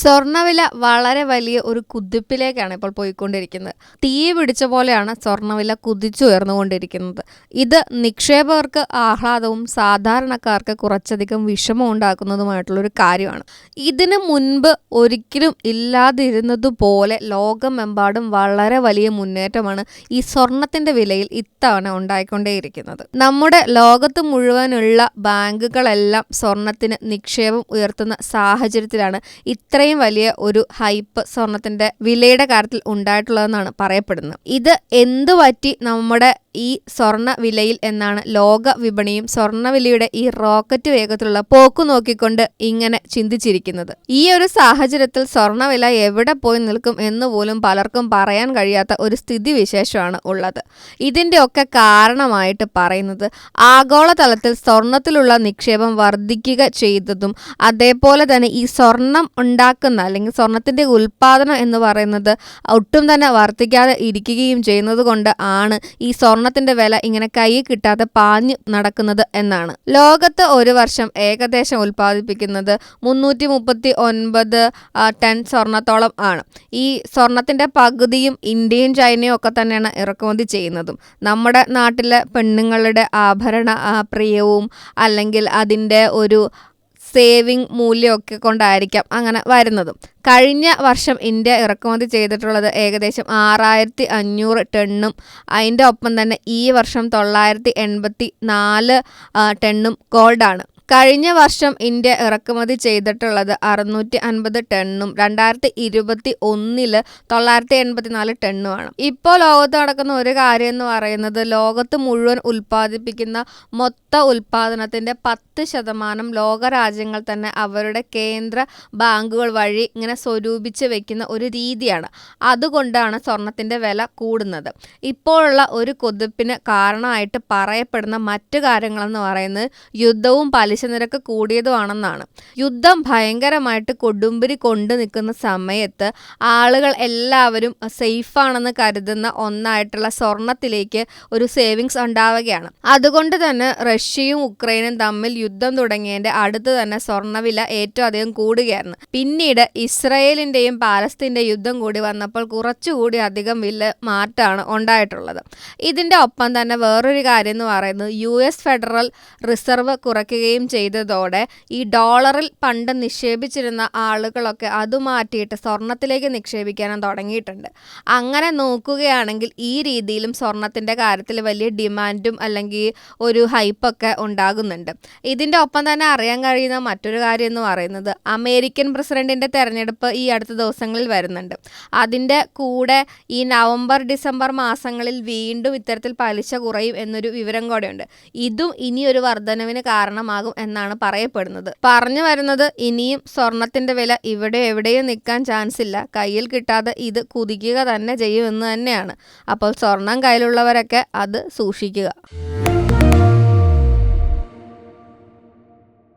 സ്വർണവില വളരെ വലിയ ഒരു കുതിപ്പിലേക്കാണ് ഇപ്പോൾ പോയിക്കൊണ്ടിരിക്കുന്നത്. തീ പിടിച്ച പോലെയാണ് സ്വർണവില കുതിച്ചുയർന്നുകൊണ്ടിരിക്കുന്നത് ഇത് നിക്ഷേപകർക്ക് ആഹ്ലാദവും സാധാരണക്കാർക്ക് കുറച്ചധികം വിഷമം ഉണ്ടാക്കുന്നതുമായിട്ടുള്ള ഒരു കാര്യമാണ്. ഇതിനു മുൻപ് ഒരിക്കലും ഇല്ലാതിരുന്നതുപോലെ ലോകമെമ്പാടും വളരെ വലിയ മുന്നേറ്റമാണ് ഈ സ്വർണത്തിന്റെ വിലയിൽ ഇത്തവണ ഉണ്ടായിക്കൊണ്ടേയിരിക്കുന്നത്. നമ്മുടെ ലോകത്ത് മുഴുവനുള്ള ബാങ്കുകളെല്ലാം സ്വർണത്തിന് നിക്ഷേപം ഉയർത്തുന്ന സാഹചര്യത്തിലാണ് ഇത്ര ഇത്രയും വലിയ ഒരു ഹൈപ്പ് സ്വർണത്തിന്റെ വിലയുടെ കാര്യത്തിൽ ഉണ്ടായിട്ടുള്ളതെന്നാണ് പറയപ്പെടുന്നത്. ഇത് എന്തു പറ്റി നമ്മുടെ ഈ സ്വർണ വിലയിൽ എന്നാണ് ലോക വിപണിയും സ്വർണവിലയുടെ ഈ റോക്കറ്റ് വേഗത്തിലുള്ള പോക്കു നോക്കിക്കൊണ്ട് ഇങ്ങനെ ചിന്തിച്ചിരിക്കുന്നത്. ഈ ഒരു സാഹചര്യത്തിൽ സ്വർണവില എവിടെ പോയി നിൽക്കും എന്ന് പോലും പലർക്കും പറയാൻ കഴിയാത്ത ഒരു സ്ഥിതിവിശേഷമാണ് ഉള്ളത്. ഇതിന്റെ ഒക്കെ കാരണമായിട്ട് പറയുന്നത് ആഗോളതലത്തിൽ സ്വർണത്തിലുള്ള നിക്ഷേപം വർദ്ധിക്കുക ചെയ്തതും അതേപോലെ തന്നെ ഈ സ്വർണം ഉണ്ടാക്കുന്ന അല്ലെങ്കിൽ സ്വർണത്തിന്റെ ഉൽപാദനം എന്ന് പറയുന്നത് ഒട്ടും തന്നെ വർദ്ധിക്കാതെ ഇരിക്കുകയും ചെയ്യുന്നത് കൊണ്ട് ആണ് ഈ സ്വർണ സ്വർണത്തിന്റെ വില ഇങ്ങനെ കൈ കിട്ടാതെ പാഞ്ഞു നടക്കുന്നത് എന്നാണ്. ലോകത്ത് ഒരു വർഷം ഏകദേശം ഉൽപ്പാദിപ്പിക്കുന്നത് മുന്നൂറ്റി മുപ്പത്തി ഒൻപത് ടൺ സ്വർണത്തോളം ആണ്. ഈ സ്വർണത്തിന്റെ പകുതിയും ഇന്ത്യയും ചൈനയും ഒക്കെ തന്നെയാണ് ഇറക്കുമതി ചെയ്യുന്നതും. നമ്മുടെ നാട്ടിലെ പെണ്ണുങ്ങളുടെ ആഭരണ പ്രിയവും അല്ലെങ്കിൽ അതിന്റെ ഒരു സേവിങ് മൂല്യമൊക്കെ കൊണ്ടായിരിക്കാം അങ്ങനെ വരുന്നതും. കഴിഞ്ഞ വർഷം ഇന്ത്യ ഇറക്കുമതി ചെയ്തിട്ടുള്ളത് ഏകദേശം ആറായിരത്തി അഞ്ഞൂറ് ടണ്ണും. അതിന്റെ ഒപ്പം തന്നെ ഈ വർഷം തൊള്ളായിരത്തി എൺപത്തി നാല് ടണ്ണും ഗോൾഡാണ്. കഴിഞ്ഞ വർഷം ഇന്ത്യ ഇറക്കുമതി ചെയ്തിട്ടുള്ളത് അറുന്നൂറ്റി അൻപത് ടണ്ണും. രണ്ടായിരത്തി ഇരുപത്തി ഒന്നിൽ തൊള്ളായിരത്തി എൺപത്തി നാല് ടണ്ണുമാണ്. ഇപ്പോൾ ലോകത്ത് നടക്കുന്ന ഒരു കാര്യം എന്ന് പറയുന്നത് ലോകത്ത് മുഴുവൻ ഉൽപ്പാദിപ്പിക്കുന്ന മൊത്ത ഉൽപാദനത്തിന്റെ പത്ത് ശതമാനം ലോകരാജ്യങ്ങൾ തന്നെ അവരുടെ കേന്ദ്ര ബാങ്കുകൾ വഴി ഇങ്ങനെ സ്വരൂപിച്ച് വെക്കുന്ന ഒരു രീതിയാണ്. അതുകൊണ്ടാണ് സ്വർണത്തിന്റെ വില കൂടുന്നത്. ഇപ്പോഴുള്ള ഒരു കൊതിപ്പിന് കാരണമായിട്ട് പറയപ്പെടുന്ന മറ്റു കാര്യങ്ങളെന്ന് പറയുന്നത് യുദ്ധവും പലിശ നിരക്ക് കൂടിയതുമാണെന്നാണ്. യുദ്ധം ഭയങ്കരമായിട്ട് കൊടുമ്പിരി കൊണ്ടു നിൽക്കുന്ന സമയത്ത് ആളുകൾ എല്ലാവരും സേഫാണെന്ന് കരുതുന്ന ഒന്നായിട്ടുള്ള സ്വർണത്തിലേക്ക് ഒരു സേവിങ്സ് ഉണ്ടാവുകയാണ്. അതുകൊണ്ട് തന്നെ റഷ്യയും ഉക്രൈനും തമ്മിൽ യുദ്ധം തുടങ്ങിയതിന്റെ അടുത്ത് തന്നെ സ്വർണവില ഏറ്റവും അധികം കൂടുകയായിരുന്നു. പിന്നീട് ഇസ്രയേലിന്റെയും പാലസ്തീന്റെ യുദ്ധം കൂടി വന്നപ്പോൾ കുറച്ചുകൂടി അധികം വില മാറ്റമാണ് ഉണ്ടായിട്ടുള്ളത്. ഇതിന്റെ ഒപ്പം തന്നെ വേറൊരു കാര്യം എന്ന് പറയുന്നത് യു എസ് ഫെഡറൽ റിസർവ് കുറയ്ക്കുകയും ചെയ്തതോടെ ഈ ഡോളറിൽ പണ്ട് നിക്ഷേപിച്ചിരുന്ന ആളുകളൊക്കെ അത് മാറ്റിയിട്ട് സ്വർണത്തിലേക്ക് നിക്ഷേപിക്കാനും തുടങ്ങിയിട്ടുണ്ട്. അങ്ങനെ നോക്കുകയാണെങ്കിൽ ഈ രീതിയിലും സ്വർണത്തിന്റെ കാര്യത്തിൽ വലിയ ഡിമാൻഡും അല്ലെങ്കിൽ ഒരു ഹൈപ്പൊക്കെ ഉണ്ടാകുന്നുണ്ട്. ഇതിന്റെ ഒപ്പം തന്നെ അറിയാൻ കഴിയുന്ന മറ്റൊരു കാര്യം എന്ന് പറയുന്നത് അമേരിക്കൻ പ്രസിഡന്റിന്റെ തെരഞ്ഞെടുപ്പ് ഈ അടുത്ത ദിവസങ്ങളിൽ വരുന്നുണ്ട്. അതിന്റെ കൂടെ ഈ നവംബർ ഡിസംബർ മാസങ്ങളിൽ വീണ്ടും ഇത്തരത്തിൽ പലിശ കുറയും എന്നൊരു വിവരം കൂടെയുണ്ട്. ഇതും ഇനി ഒരു വർധനവിന് കാരണമാകും എന്നാണ് പറയപ്പെടുന്നത്. പറഞ്ഞു വരുന്നത് ഇനിയും സ്വർണത്തിന്റെ വില ഇവിടെ എവിടെയും നിൽക്കാൻ ചാൻസ് ഇല്ല. കയ്യിൽ കിട്ടാതെ ഇത് കുതിക്കുക തന്നെ ചെയ്യുമെന്ന് തന്നെയാണ്. അപ്പോൾ സ്വർണം കയ്യിലുള്ളവരൊക്കെ അത് സൂക്ഷിക്കുക.